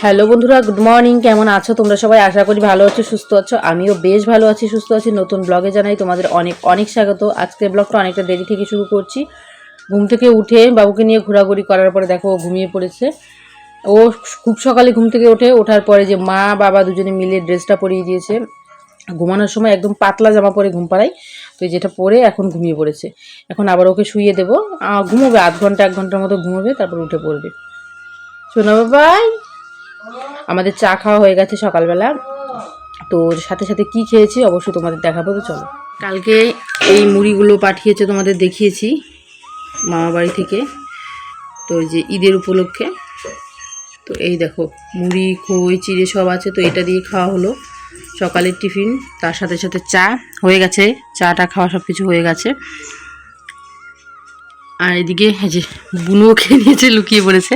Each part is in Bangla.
হ্যালো বন্ধুরা গুড মর্নিং কেমন আছো? তোমরা সবাই আশা করি ভালো আছো, সুস্থ আছো। আমিও বেশ ভালো আছি, সুস্থ আছি। নতুন ব্লগে জানাই তোমাদের অনেক অনেক স্বাগত। আজকের ব্লগটা অনেকটা দেরি থেকে শুরু করছি। ঘুম থেকে উঠে বাবুকে নিয়ে ঘোরাঘুরি করার পরে দেখো ও ঘুমিয়ে পড়েছে। ও খুব সকালে ঘুম থেকে ওঠে ওঠার পরে যে মা, বাবা দুজনে মিলে ড্রেসটা পরিয়ে দিয়েছে। ঘুমানোর সময় একদম পাতলা জামা পরে ঘুম পাড়াই তো যেটা পরে এখন ঘুমিয়ে পড়েছে। এখন আবার ওকে শুইয়ে দেবো। ঘুমোবে, আধ ঘণ্টা, এক ঘণ্টার মতো ঘুমোবে, তারপর উঠে পড়বে। শোনো বাবাই, আমাদের চা খাওয়া হয়ে গেছে সকালবেলা। তো সাথে সাথে কি খেয়েছি অবশ্যই তোমাদের দেখাবো, তো চলো। কালকে এই মুড়িগুলো পাঠিয়েছে তোমাদের দেখিয়েছি মামা বাড়ি থেকে। তো যে ঈদের উপলক্ষে। তো এই দেখো, মুড়ি, খই, চিড়ে সব আছে, তো এটা দিয়ে খাওয়া হলো। সকালের টিফিন, তার সাথে সাথে চা হয়ে গেছে। চাটা খাওয়া সব কিছু হয়ে গেছে। আর এদিকে যে বুনুও খেয়ে নিয়েছে, লুকিয়ে পড়েছে।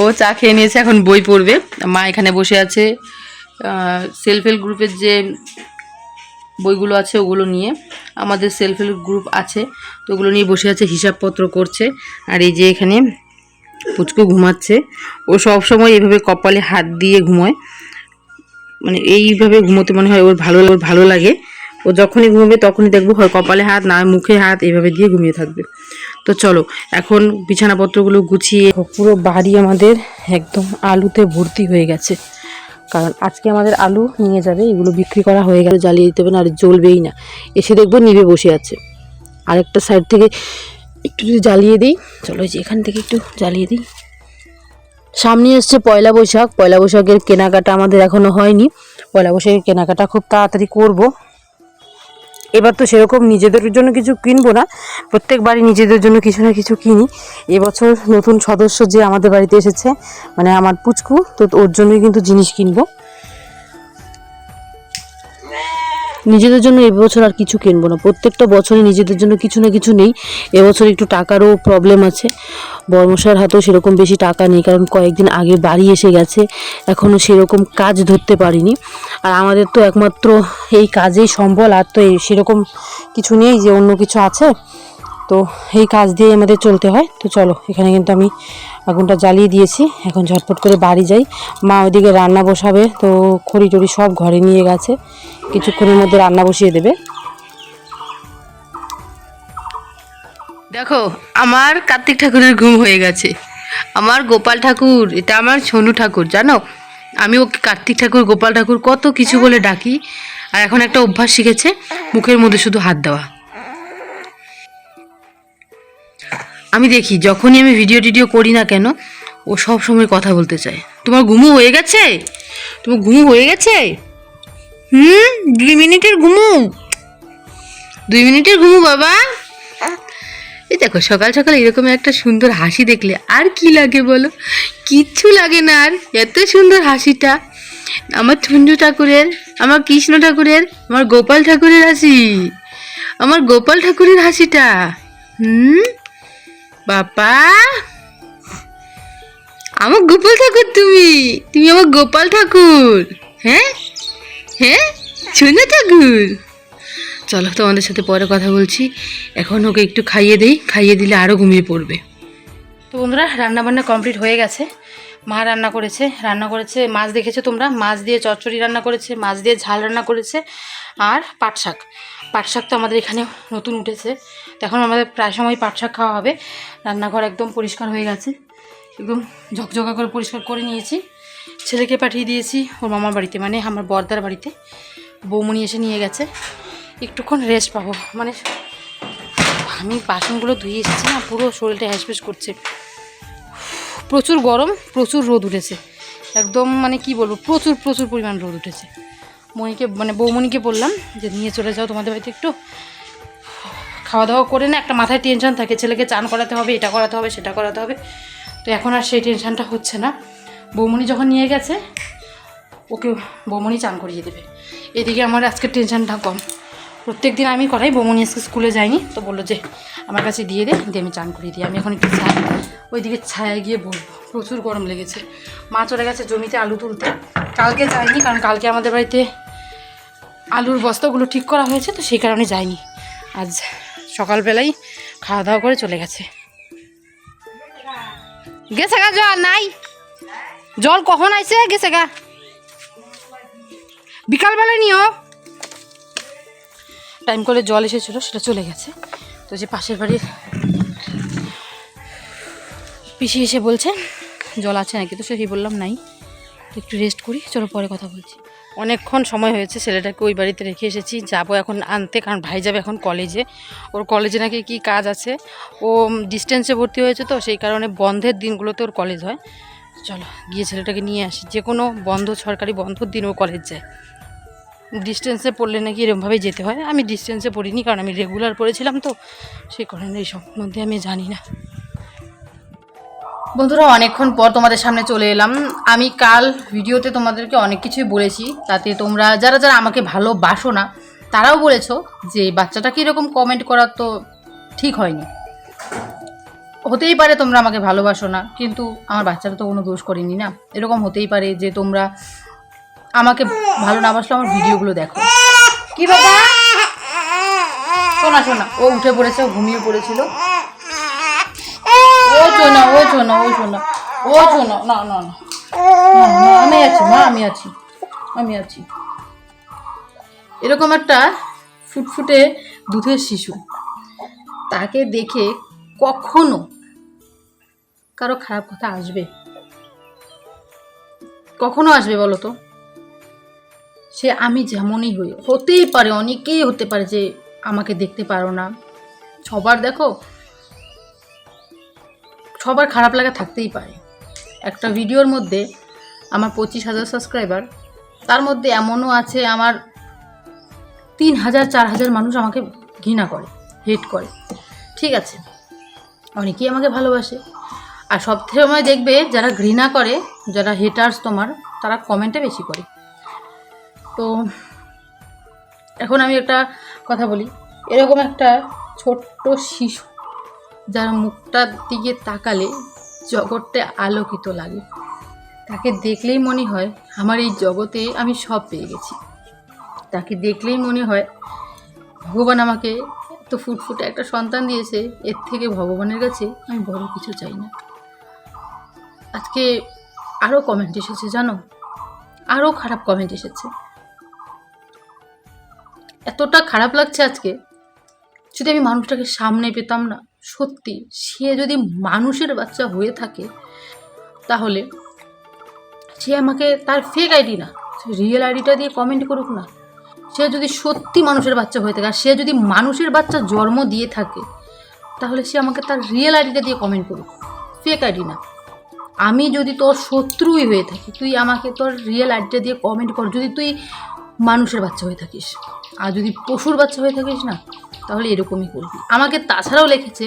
ও চা খেয়ে নিয়েছে, এখন বই পড়বে। মা এখানে বসে আছে। সেলফ হেল্প গ্রুপের যে বইগুলো আছে, ওগুলো নিয়ে আমাদের সেলফ হেল্প গ্রুপ আছে, তো ওগুলো নিয়ে বসে আছে, হিসাবপত্র করছে। আর এই যে এখানে পুচকু ঘুমাচ্ছে। ও সব সময় এইভাবে কপালে হাত দিয়ে ঘুমোয়। মানে এইভাবে ঘুমোতে মনে হয় ওর ভালো ওর ভালো লাগে। ও যখনই ঘুমোবে তখনই দেখব হয় কপালে হাত না মুখে হাত এভাবে দিয়ে ঘুমিয়ে থাকবে। তো চলো, এখন বিছানাপত্রগুলো গুছিয়ে পুরো বাড়ি আমাদের একদম আলুতে ভর্তি হয়ে গেছে। কারণ আজকে আমাদের আলু নিয়ে যাবে, এগুলো বিক্রি করা হয়ে গেলে, জ্বালিয়ে দিতে হবে না আর জ্বলবেই না। এসে দেখব নিভে বসে আছে। আরেকটা সাইড থেকে একটু যদি জ্বালিয়ে দিই, চলো যে এখান থেকে একটু জ্বালিয়ে দিই। সামনে এসছে পয়লা বৈশাখ, পয়লা বৈশাখের কেনাকাটা আমাদের এখনও হয়নি। পয়লা বৈশাখের কেনাকাটা খুব তাড়াতাড়ি করব। এবার তো সেরকম নিজেদের জন্য কিছু কিনবো না। প্রত্যেকবারই নিজেদের জন্য কিছু না কিছু কিনি। এবছর নতুন সদস্য যে আমাদের বাড়িতে এসেছে মানে আমার পুচকু, তো ওর জন্যই কিন্তু জিনিস কিনবো। নিজেদের জন্য এবছর আর কিছু কিনবো না। প্রত্যেকটা বছরে নিজেদের জন্য কিছু না কিছু নেই। এবছর একটু টাকারও প্রবলেম আছে। বর্মশার হাতেও সেরকম বেশি টাকা নেই, কারণ কয়েকদিন আগে বাড়ি এসে গেছে। এখনও সেরকম কাজ ধরতে পারিনি। আর আমাদের তো একমাত্র এই কাজেই সম্বল, আর তো সেরকম কিছু নেই যে অন্য কিছু আছে। তো এই কাজ দিয়ে আমাদের চলতে হয়। তো চলো, এখানে কিন্তু আমি আগুনটা জ্বালিয়ে দিয়েছি। এখন ঝটপট করে বাড়ি যাই। মা ওইদিকে রান্না বসাবে, তো খড়ি টড়ি সব ঘরে নিয়ে গেছে। কিছুক্ষণের মধ্যে রান্না বসিয়ে দেবে। দেখো, আমার কার্তিক ঠাকুরের ঘুম হয়ে গেছে। আমার গোপাল ঠাকুর, এটা আমার সোনু ঠাকুর, জানো? আমি ওকে কার্তিক ঠাকুর, গোপাল ঠাকুর কত কিছু বলে ডাকি। আর এখন একটা অভ্যাস শিখেছে, মুখের মধ্যে শুধু হাত দেওয়া। আমি দেখি, যখনই আমি ভিডিও টিডিও করি না কেন, ও সব সময় কথা বলতে চায়। তোমার ঘুমু হয়ে গেছে? তোমার ঘুমু হয়ে গেছে? হুম? দুই মিনিটের ঘুমু। দুই মিনিটের ঘুমু, বাবা। এই দেখো, সকাল সকাল এরকম একটা সুন্দর হাসি দেখলে আর কি লাগে বলো? কিচ্ছু লাগে না আর, এত সুন্দর হাসিটা। আমার ঠুন্ডু ঠাকুরের, আমার কৃষ্ণ ঠাকুরের, আমার গোপাল ঠাকুরের হাসি। আমার গোপাল ঠাকুরের হাসিটা। হুম? বাবা! আমার গোপাল ঠাকুর তুমি। তুমি আমার গোপাল ঠাকুর। হ্যাঁ? হ্যাঁ? শোনো ঠাকুর। চলো তোমাদের সাথে পরে কথা বলছি। এখন ওকে একটু খাইয়ে দেই। খাইয়ে দিলে আরও ঘুমিয়ে পড়বে। তো বন্ধুরা, রান্নাবান্না কমপ্লিট হয়ে গেছে। মা রান্না করেছে রান্না করেছে, মাছ দেখেছ তোমরা? মাছ দিয়ে চচ্চড়ি রান্না করেছে, মাছ দিয়ে ঝাল রান্না করেছে আর পাট শাক। পাট শাক তো আমাদের এখানে নতুন উঠেছে। এখন আমাদের প্রায় সময় পাট শাক খাওয়া হবে। রান্নাঘর একদম পরিষ্কার হয়ে গেছে। একদম ঝকঝকা করে পরিষ্কার করে নিয়েছি। ছেলেকে পাঠিয়ে দিয়েছি, ওর মামার বাড়িতে মানে আমার বর্দার বাড়িতে। বৌমনি এসে নিয়ে গেছে। একটুক্ষণ রেস্ট পাবো। মানে আমি বাসনগুলো ধুয়ে এসেছি না, পুরো শরীরটা হ্যাসপ্যাস করছে। প্রচুর গরম, প্রচুর রোদ উঠেছে। একদম মানে কি বলব, প্রচুর প্রচুর পরিমাণ রোদ উঠেছে। মনিকে মানে বৌমনিকে বললাম যে, নিয়ে চলে যাও তোমাদের বাড়িতে একটু। খাওয়া দাওয়া করে না, একটা মাথায় টেনশন থাকে, ছেলেকে চান করাতে হবে, এটা করাতে হবে, সেটা করাতে হবে। তো এখন আর সেই টেনশনটা হচ্ছে না। বৌমনি যখন নিয়ে গেছে, ওকে বৌমনি চান করিয়ে দেবে। এদিকে আমার আজকে টেনশনটা কম। প্রত্যেক দিন আমি করাই বৌমনি আজকে স্কুলে যাইনি, তো বলল যে, আমার কাছে দিয়ে দে, দিয়ে আমি চান করিয়ে দিই। আমি এখন একটু ছায় ওইদিকে ছায়া গিয়ে বলব, প্রচুর গরম লেগেছে। মা চলে গেছে জমিতে আলু তুলতে। কালকে যাইনি, কারণ কালকে আমাদের বাড়িতে আলুর বস্তাগুলো ঠিক করা হয়েছে, তো সেই কারণে যাইনি। আজ সকালবেলাই খাওয়া দাওয়া করে চলে গেছে। গেছে গা জল? নাই। জল কখন আইছে? গেছে গা। বিকালবেলা নিও। টাইম করে জল এসেছিল, সেটা চলে গেছে। তো যে পাশের বাড়ির পিসি এসে বলছে, জল আছে নাকি? তো সেই বললাম, নাই। একটু রেস্ট করি, চলো পরে কথা বলছি। অনেকক্ষণ সময় হয়েছে, ছেলেটাকে ওই বাড়িতে রেখে এসেছি। যাব এখন আনতে, কারণ ভাই যাবে এখন কলেজে ওর কলেজে নাকি কি কাজ আছে? ও ডিস্টেন্সে ভর্তি হয়েছে তো, সেই কারণে বন্ধের দিনগুলোতে ওর কলেজ হয়। চলো, গিয়ে ছেলেটাকে নিয়ে আসি। যে কোনো বন্ধ, সরকারি বন্ধর দিন ও কলেজ যায়। ডিস্টেন্সে পড়লে নাকি এরকমভাবেই যেতে হয়। আমি ডিস্টেন্সে পড়িনি, কারণ আমি রেগুলার পড়েছিলাম তো সেই কারণে এই সম্বন্ধে আমি জানি না। বন্ধুরা, অনেকক্ষণ পর তোমাদের সামনে চলে এলাম। আমি কাল ভিডিওতে তোমাদেরকে অনেক কিছুই বলেছি, তাতে তোমরা, যারা যারা আমাকে ভালোবাসো না, তারাও বলেছ যে বাচ্চাটা কীরকম কমেন্ট করার তো ঠিক হয়নি। হতেই পারে তোমরা আমাকে ভালোবাসো না, কিন্তু আমার বাচ্চাটা তো কোনো দোষ করেনি না। এরকম হতেই পারে যে তোমরা আমাকে ভালো না বাসলে আমার ভিডিওগুলো দেখো। কি বাবা শোনা শোনা। ও উঠে পড়েছে ঘুমিয়ে পড়েছিল। ও শোনা ও শোনা ও শোনা। ও শোনা না। না, না, আমি আছি মা আমি আছি আমি আছি। এরকম একটা ফুটফুটে দুধের শিশু। তাকে দেখে কখনো কারও খারাপ কথা আসবে? কখনো আসবে বলো তো? সে আমি যেমনই হই, হতেই পারে, অনেকেই হতে পারে যে আমাকে দেখতে পারো না। সবার দেখো, সবার খারাপ লাগা থাকতেই পারে। একটা ভিডিওর মধ্যে আমার পঁচিশ হাজার সাবস্ক্রাইবার তার মধ্যে এমনও আছে আমার তিন হাজার, চার হাজার মানুষ আমাকে ঘৃণা করে হেট করে। ঠিক আছে, অনেকেই আমাকে ভালোবাসে। আর সব সময় দেখবে, যারা ঘৃণা করে, যারা হেটার্স তোমার, তারা কমেন্টে বেশি করে। তো এখন আমি একটা কথা বলি। এরকম একটা ছোট্ট শিশু যার মুখটার দিকে তাকালে জগৎটা আলোকিত লাগে। তাকে দেখলেই মনে হয় আমার এই জগতে আমি সব পেয়ে গেছি। তাকে দেখলেই মনে হয় ভগবান আমাকে এত ফুটফুটে একটা সন্তান দিয়েছে, এর থেকে ভগবানের কাছে আমি বড় কিছু চাই না। আজকে আরও কমেন্ট এসেছে, জানো? আরও খারাপ কমেন্ট এসেছে। এতটা খারাপ লাগছে আজকে, যদি আমি মানুষটাকে সামনে পেতাম না, সত্যি সে যদি মানুষের বাচ্চা হয়ে থাকে, তাহলে সে আমাকে তার ফেক আইডি না রিয়েল আইডিটা দিয়ে কমেন্ট করুক না। সে যদি সত্যি মানুষের বাচ্চা হয়ে থাকে, আর সে যদি মানুষের বাচ্চা জন্ম দিয়ে থাকে, তাহলে সে আমাকে তার রিয়েল আইডিটা দিয়ে কমেন্ট করুক। ফেক আইডি না। আমি যদি তোর শত্রুই হয়ে থাকি, তুই আমাকে তোর রিয়েল আইডিটা দিয়ে কমেন্ট কর। যদি তুই মানুষের বাচ্চা হয়ে থাকিস। আর যদি পশুর বাচ্চা হয়ে থাকিস না, তাহলে এরকমই করবি। আমাকে তাছাড়াও লিখেছে,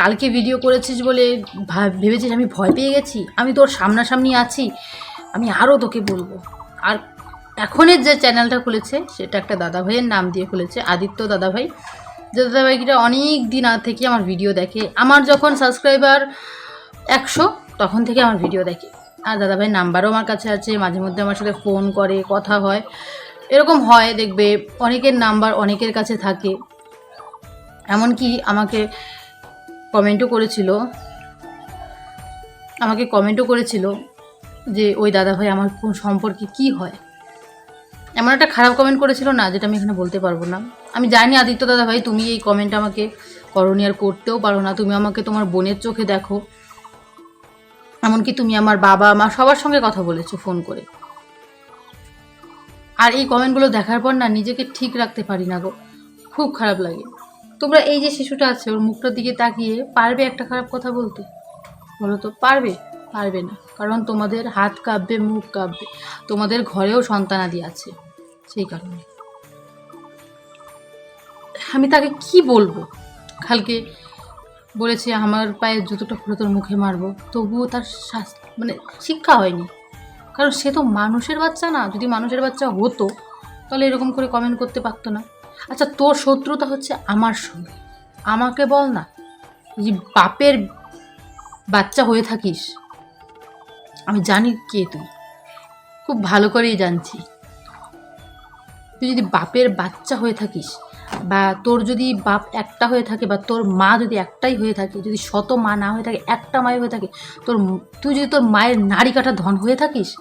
কালকে ভিডিও করেছিস বলে ভেবেছিস আমি ভয় পেয়ে গেছি? আমি তোর সামনাসামনি আছি, আমি আরও তোকে বলব। আর এখনের যে চ্যানেলটা খুলেছে, সেটা একটা দাদাভাইয়ের নাম দিয়ে খুলেছে, আদিত্য দাদাভাই। যে দাদাভাইটা অনেক দিন আগ থেকে আমার ভিডিও দেখে। আমার যখন সাবস্ক্রাইবার একশো, তখন থেকে আমার ভিডিও দেখে। আর দাদাভাইয়ের নাম্বারও আমার কাছে আছে, মাঝে মধ্যে আমার সাথে ফোন করে, কথা হয়। এরকম হয়, দেখবে অনেকের নাম্বার অনেকের কাছে থাকে। এমনকি আমাকে কমেন্টও করেছিল। আমাকে কমেন্টও করেছিল যে, ওই দাদাভাই আমার কোন সম্পর্কে কি হয়? এমন একটা খারাপ কমেন্ট করেছিল না, যেটা আমি এখানে বলতে পারব না। আমি জানি আদিত্য দাদাভাই, তুমি এই কমেন্ট আমাকে করণী আর করতেও পারো না। তুমি আমাকে তোমার বোনের চোখে দেখো। এমনকি তুমি আমার বাবা, মা সবার সঙ্গে কথা বলেছ ফোন করে। আর এই কমেন্টগুলো দেখার পর না নিজেকে ঠিক রাখতে পারি না গো। খুব খারাপ লাগে। তোমরা এই যে শিশুটা আছে, ওর মুখটার দিকে তাকিয়ে পারবে একটা খারাপ কথা বলতে? বলো তো, পারবে? পারবে না। কারণ তোমাদের হাত কাঁপবে, মুখ কাঁপবে। তোমাদের ঘরেও সন্তানাদি আছে, সেই কারণে। আমি তাকে কি বলব? কালকে বলেছে, আমার পায়ে জুতোটা খুলে তোর মুখে মারবো। তবুও তার মানে শিক্ষা হয়নি। কারণ সে তো মানুষের বাচ্চা না। যদি মানুষের বাচ্চা হতো, তাহলে এরকম করে কমেন্ট করতে পারতো না। আচ্ছা তোর শত্রুতা হচ্ছে আমার সঙ্গে। আমাকে বল না যে বাপের বাচ্চা হয়ে থাকিস। আমি জানি কে তুই। খুব ভালো করেই জানছি। তুই যদি বাপের বাচ্চা হয়ে থাকিস বা তোর যদি বাপ একটা হয়ে থাকে বা তোর মা যদি একটাই হয়ে থাকে, যদি শত মা না হয়ে থাকে, একটা মায় হয়ে থাকে, তোর তুই যদি তোর মায়ের নাড়ি কাটা ধন হয়ে থাকিস,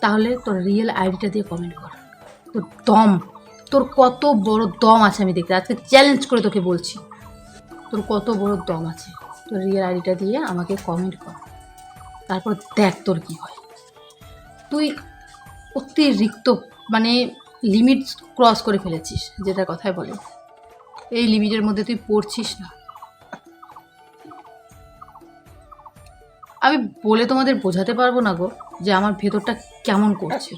তাহলে তোর রিয়েল আইডিটা দিয়ে কমেন্ট কর। তোর দম, তোর কত বড় দম আছে আমি দেখতে, আজকে চ্যালেঞ্জ করে তোকে বলছি। তোর কত বড় দম আছে, তোর রিয়েল আইডিটা দিয়ে আমাকে কমেন্ট কর। তারপর দেখ তোর কী হয়। তুই অতিরিক্ত মানে লিমিট ক্রস করে ফেলেছিস, যেটা কথায় বলে। এই লিমিটের মধ্যে তুই পড়ছিস না। আমি বলে তোমাদের বোঝাতে পারব না গো যে আমার ভেতরটা কেমন করছে।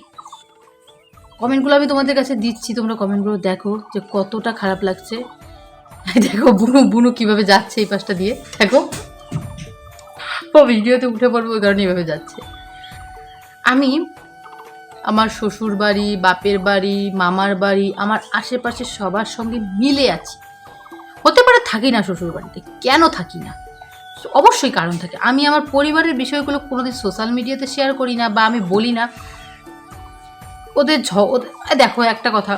কমেন্টগুলো আমি তোমাদের কাছে দিচ্ছি, তোমরা কমেন্টগুলো দেখো যে কতটা খারাপ লাগছে। দেখো বুনু বুনু কীভাবে যাচ্ছে এই পাশটা দিয়ে। দেখো ভিডিওতে উঠে পড়ব, ওই কারণে এভাবে যাচ্ছে। আমি আমার শ্বশুর বাড়ি, বাপের বাড়ি, মামার বাড়ি, আমার আশেপাশে সবার সঙ্গে মিলে আছি। হতে পারে থাকি না শ্বশুর বাড়িতে, কেন থাকি না? অবশ্যই কারণ থাকে। আমি আমার পরিবারের বিষয়গুলো কোনোদিন সোশ্যাল মিডিয়াতে শেয়ার করি না বা আমি বলি না। ওদের ঝ দেখো একটা কথা,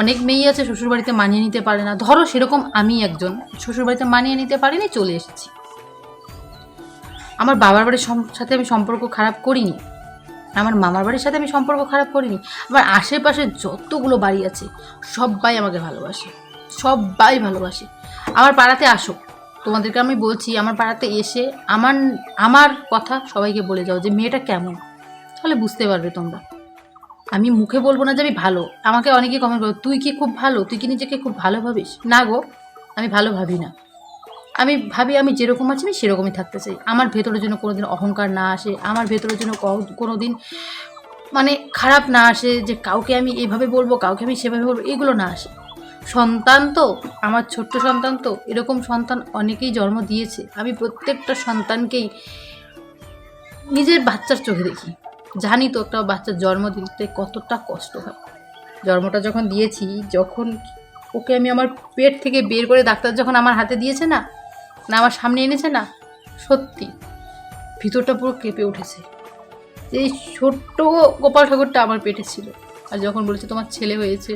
অনেক মেয়েই আছে শ্বশুরবাড়িতে মানিয়ে নিতে পারে না। ধরো সেরকম আমি একজন শ্বশুরবাড়িতে মানিয়ে নিতে পারিনি, চলে এসেছি। আমার বাবার বাড়ির সাথে আমি সম্পর্ক খারাপ করিনি। আমার মামার বাড়ির সাথে আমি সম্পর্ক খারাপ করিনি। আমার আশেপাশে যতগুলো বাড়ি আছে সবাই আমাকে ভালোবাসে। সবাই ভালোবাসে। আমার পাড়াতে আসো। তোমাদেরকে আমি বলছি, আমার পাড়াতে এসে আমার আমার কথা সবাইকে বলে যাও যে মেয়েটা কেমন। তাহলে বুঝতে পারবে তোমরা। আমি মুখে বলব না যে আমি ভালো। আমাকে অনেকে কমেন্ট করো, তুই কি খুব ভালো? তুই কি নিজেকে খুব ভালো ভাবিস? না গো, আমি ভালো ভাবি না। আমি ভাবি আমি যেরকম আছি আমি সেরকমই থাকতে চাই। আমার ভেতরের জন্য কোনোদিন অহংকার না আসে, আমার ভেতরের জন্য কোনো দিন মানে খারাপ না আসে যে কাউকে আমি এইভাবে বলব, কাউকে আমি সেভাবে বলব, এগুলো না আসে। সন্তান তো, আমার ছোট্ট সন্তান তো, এরকম সন্তান অনেকেই জন্ম দিয়েছে। আমি প্রত্যেকটা সন্তানকেই নিজের বাচ্চার চোখে দেখি। জানি তো একটা বাচ্চার জন্ম দিতে কতটা কষ্ট হয়। জন্মটা যখন দিয়েছি, যখন ওকে আমি আমার পেট থেকে বের করে ডাক্তার যখন আমার হাতে দিয়েছে না না, আমার সামনে এনেছে না, সত্যি। ভিতরটা পুরো কেঁপে উঠেছে। এই ছোট্ট গোপাল ঠাকুরটা আমার পেটে ছিল। আর যখন বলেছে তোমার ছেলে হয়েছে,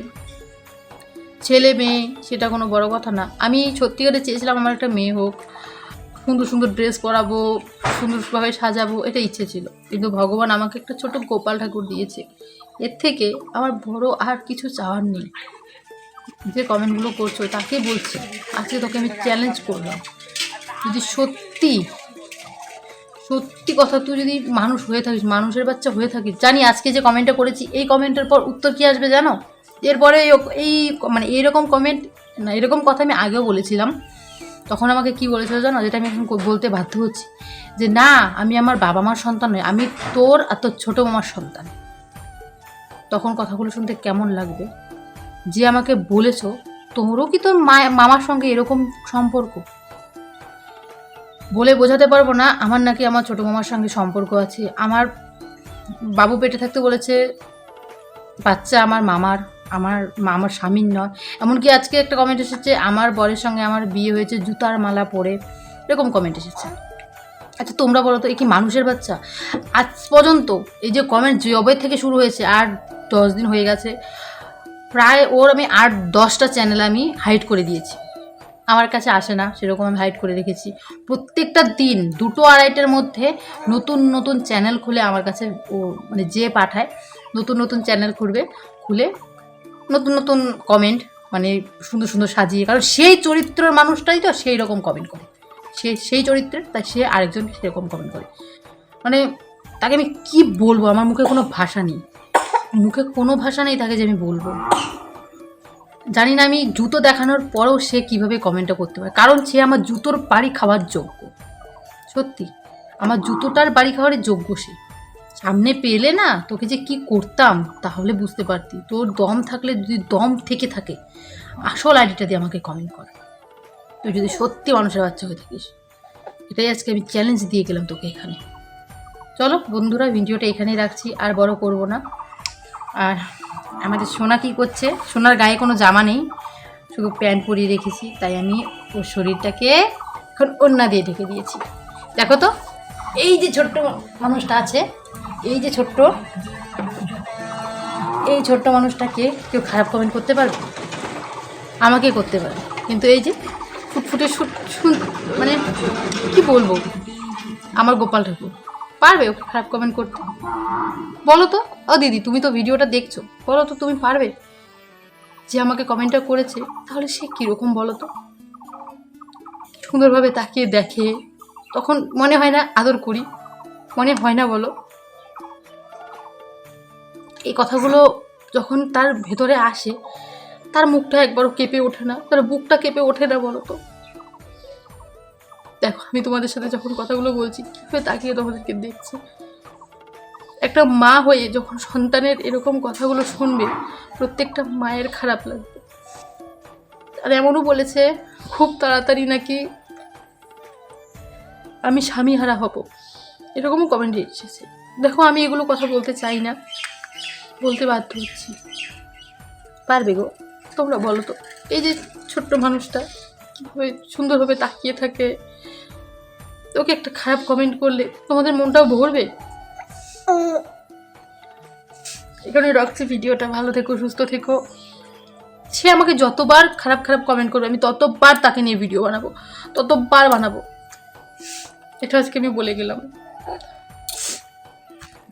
ছেলে মেয়ে, সেটা কোনো বড় কথা না। আমি সত্যিকারে চেয়েছিলাম আমার একটা মেয়ে হোক, সুন্দর সুন্দর ড্রেস পরাবো, সুন্দরভাবে সাজাবো, এটা ইচ্ছে ছিল। কিন্তু ভগবান আমাকে একটা ছোট গোপাল ঠাকুর দিয়েছে। এর থেকে আমার বড় আর কিছু চাওয়ার নেই। যে কমেন্টগুলো করছ, তাকে বলছি, আজকে তোকে আমি চ্যালেঞ্জ করলাম। যদি সত্যি সত্যি কথা তুই যদি মানুষ হয়ে থাকিস, মানুষের বাচ্চা হয়ে থাকিস, জানি আজকে যে কমেন্টটা করেছি, এই কমেন্টের পর উত্তর কী আসবে জানো? এরপরে এই- মানে এইরকম কমেন্ট না, এরকম কথা আমি আগেও বলেছিলাম। তখন আমাকে কি বলেছিল জানো? যেটা আমি এখন বলতে বাধ্য হচ্ছি। যে না, আমি আমার বাবা মার সন্তান নই, আমি তোর আর তোর ছোটো মামার সন্তান। তখন কথাগুলো শুনতে কেমন লাগবে? যে আমাকে বলেছ, তোরও কি তোর মা মামার সঙ্গে এরকম সম্পর্ক? বলে বোঝাতে পারব না, আমার নাকি আমার ছোটো মামার সঙ্গে সম্পর্ক আছে। আমার বাবু পেটে থাকতে বলেছে, বাচ্চা আমার মামার আমার মামার স্বামীর নয়। এমনকি আজকে একটা কমেন্ট এসেছে, আমার বরের সঙ্গে আমার বিয়ে হয়েছে, জুতার মালা পরে। এরকম কমেন্ট এসেছে। আচ্ছা তোমরা বলো তো, এ কি মানুষের বাচ্চা? আজ পর্যন্ত এই যে কমেন্ট জবে থেকে শুরু হয়েছে, আর দশ দিন হয়ে গেছে, প্রায় ওর আমি আট, দশটা চ্যানেল আমি হাইড করে দিয়েছি। আমার কাছে আসে না, সেরকম আমি হাইড করে রেখেছি। প্রত্যেকটা দিন দুটো আড়াইটার মধ্যে নতুন নতুন চ্যানেল খুলে আমার কাছে ও মানে যে পাঠায়, নতুন নতুন চ্যানেল খুলবে, খুলে নতুন নতুন কমেন্ট মানে সুন্দর সুন্দর সাজিয়ে, কারণ সেই চরিত্রের মানুষটাই তো সেই রকম কমেন্ট করে। সে, সেই চরিত্রের, তাই সে আরেকজন সেরকম কমেন্ট করে। মানে তাকে আমি কি বলব? আমার মুখে কোনো ভাষা নেই। মুখে কোনো ভাষা নেই তাকে যে আমি বলব। জানি না আমি জুতো দেখানোর পরেও সে কীভাবে কমেন্টটা করতে পারে। কারণ সে আমার জুতোর বাড়ি খাওয়ার যোগ্য। সত্যি, আমার জুতোটার বাড়ি খাওয়ার যোগ্য সে। সামনে পেলে না তোকে যে কি করতাম তাহলে বুঝতে পারতি। তোর দম থাকলে যদি দম থেকে থাকে, আসল আইডিটা দিয়ে আমাকে কমেন্ট কর। তুই যদি সত্যি মানুষের বাচ্চা হয়ে থাকিস, এটাই আজকে আমি চ্যালেঞ্জ দিয়ে গেলাম তোকে এখানে। চলো বন্ধুরা, ভিডিওটা এখানেই রাখছি, আর বড় করব না। আর আমাদের সোনা কি করছে? সোনার গায়ে কোনো জামা নেই। শুধু প্যান্ট পরিয়ে রেখেছি, তাই আমি ওর শরীরটাকে এখন ওন্না দিয়ে ঢেকে দিয়েছি। দেখো তো, এই যে ছোট্ট মানুষটা আছে, এই যে ছোট্ট, এই ছোট্ট মানুষটাকে কেউ খারাপ কমেন্ট করতে পারবে? আমাকে করতে পারে কিন্তু এই যে ফুটফুটে মানে কি বলব? আমার গোপাল ঠাকুর। পারবে খারাপ কমেন্ট করতে? বলো তো। ও দিদি, তুমি তো ভিডিওটা দেখছ। বলো তো, তুমি পারবে? যে আমাকে কমেন্টটা করেছে, তাহলে সে কীরকম বলো তো? সুন্দরভাবে তাকিয়ে দেখে, তখন মনে হয় না আদর করি, মনে হয় না বলো। এই কথাগুলো যখন তার ভেতরে আসে, তার মুখটা একবারও কেঁপে ওঠে না, তার বুকটা কেঁপে ওঠে না বলো তো? দেখো, আমি তোমাদের সাথে যখন কথাগুলো বলছি, কীভাবে তাকিয়ে তোমাদেরকে দেখছি? একটা মা হয়ে যখন সন্তানের এরকম কথাগুলো শুনবে, প্রত্যেকটা মায়ের খারাপ লাগবে। আর এমনও বলেছে, খুব তাড়াতাড়ি নাকি আমি স্বামী হারা হব। এরকমও কমেন্ট এসেছে। দেখো, আমি এগুলো কথা বলতে চাই না, বলতে বাধ্য হচ্ছি। পারবে গো, তোমরা বলো তো, এই যে ছোট্ট মানুষটা কীভাবে সুন্দরভাবে তাকিয়ে থাকে, ওকে একটা খারাপ কমেন্ট করলে তোমাদের মনটাও ভরবে? এখানে রাখছি ভিডিওটা, ভালো থেকো, সুস্থ থেকো। সে আমাকে যতবার খারাপ খারাপ কমেন্ট করবে, আমি ততবার তাকে নিয়ে ভিডিও বানাবো, ততবার বানাবো। এটা আজকে আমি বলে গেলাম।